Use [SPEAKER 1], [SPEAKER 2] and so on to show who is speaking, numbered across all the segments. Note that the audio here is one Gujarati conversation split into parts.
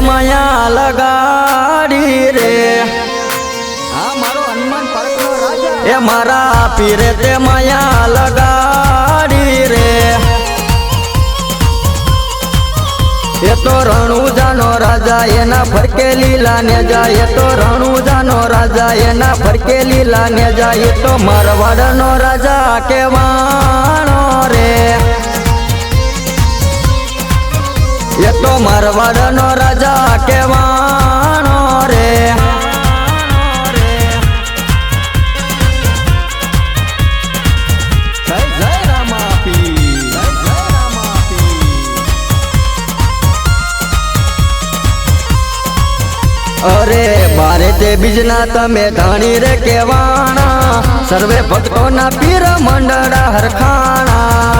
[SPEAKER 1] માયા લગાડી રે.
[SPEAKER 2] આ મારો હનુમાન પાર્કનો રાજા.
[SPEAKER 1] એ મારા પીરે તે માયા લગાડી રે. એ તો રણુજાનો રાજા એના ફરકે લીલા ને જાય. એ તો રણુજાનો રાજા એના ફરકે લીલા ને જાય. એ તો મારવાડનો રાજા કેવાણો રે. એ તો મારવાડનો રાજા કેવાનો રે. અરે બારે તે બીજના તમે ધણી રે કેવાણા સર્વે ભક્તોના પીર મંડળા હરખાણા.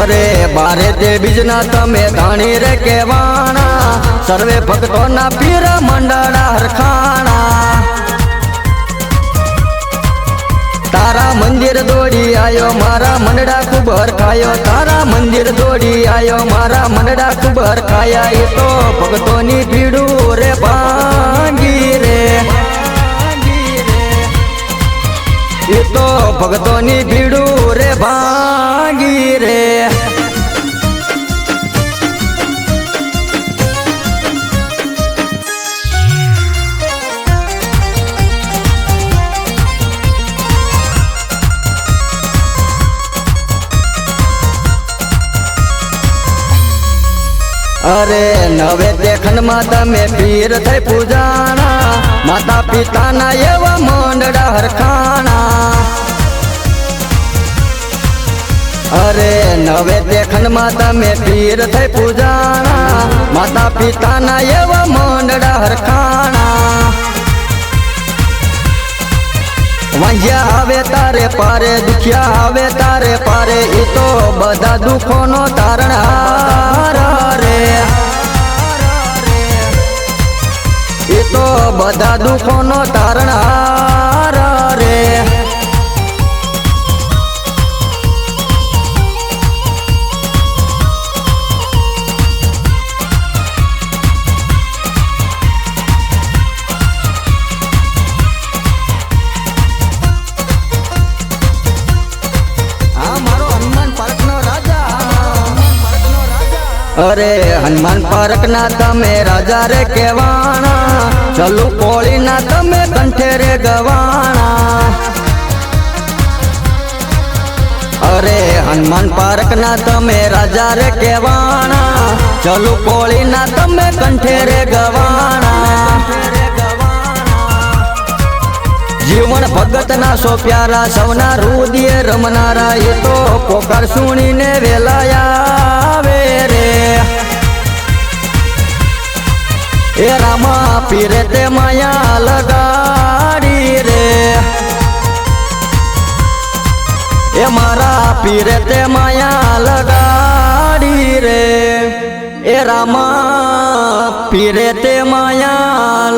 [SPEAKER 1] અરે બારે તે બીજના તમે ધાણી રે કેવાણા. સર્વે ભક્તોના પીર મંડળા હરખાણા. તારા મંદિર દોડી આયો, મારા મંડળા ખૂબ હરખાયો. તારા મંદિર દોડી આયો, મારા મંડળા ખૂબ હરખાયા. એ તો ભક્તોની ભીડું રે ભાંગી રે. એ તો ભક્તોની ભીડું અરે નવે દેખનમાં તમે પીર થઈ પૂજાણા. માતા પિતાના એવા મંડળા હરખાણા. અરે નવે દેખનમાં તમે પીર થઈ પૂજાણા. માતા પિતાના એવા મંડળા હરખાણા. વાંજ્યા આવે તારે પારે, દુખ્યા આવે તારે પારે એ તો બધા દુઃખોનો તારણ હાર રે. એ તો બધા દુઃખોનો તારણ અરે હનુમાન પાર્ક ના તમે રાજા રે કેવાણા ચલુ કોળી ના તમે કંઠે રે ગવાણા. અરે હનુમાન પાર્ક ના તમે રાજા રે કેવાણા ચલુ કોળી ના તમે કંઠે રે ગવાણા. જીવન ભગત ના સો પ્યારા, સૌના રુદિયે રમનારા, એ તો પોકાર સુણીને વેલાયા આવે. એ રામા પીરે તે માયા લગાડી રે. એ મારા પીરે તે માયા લગાડી રે. એ રામા પીરે તે માયા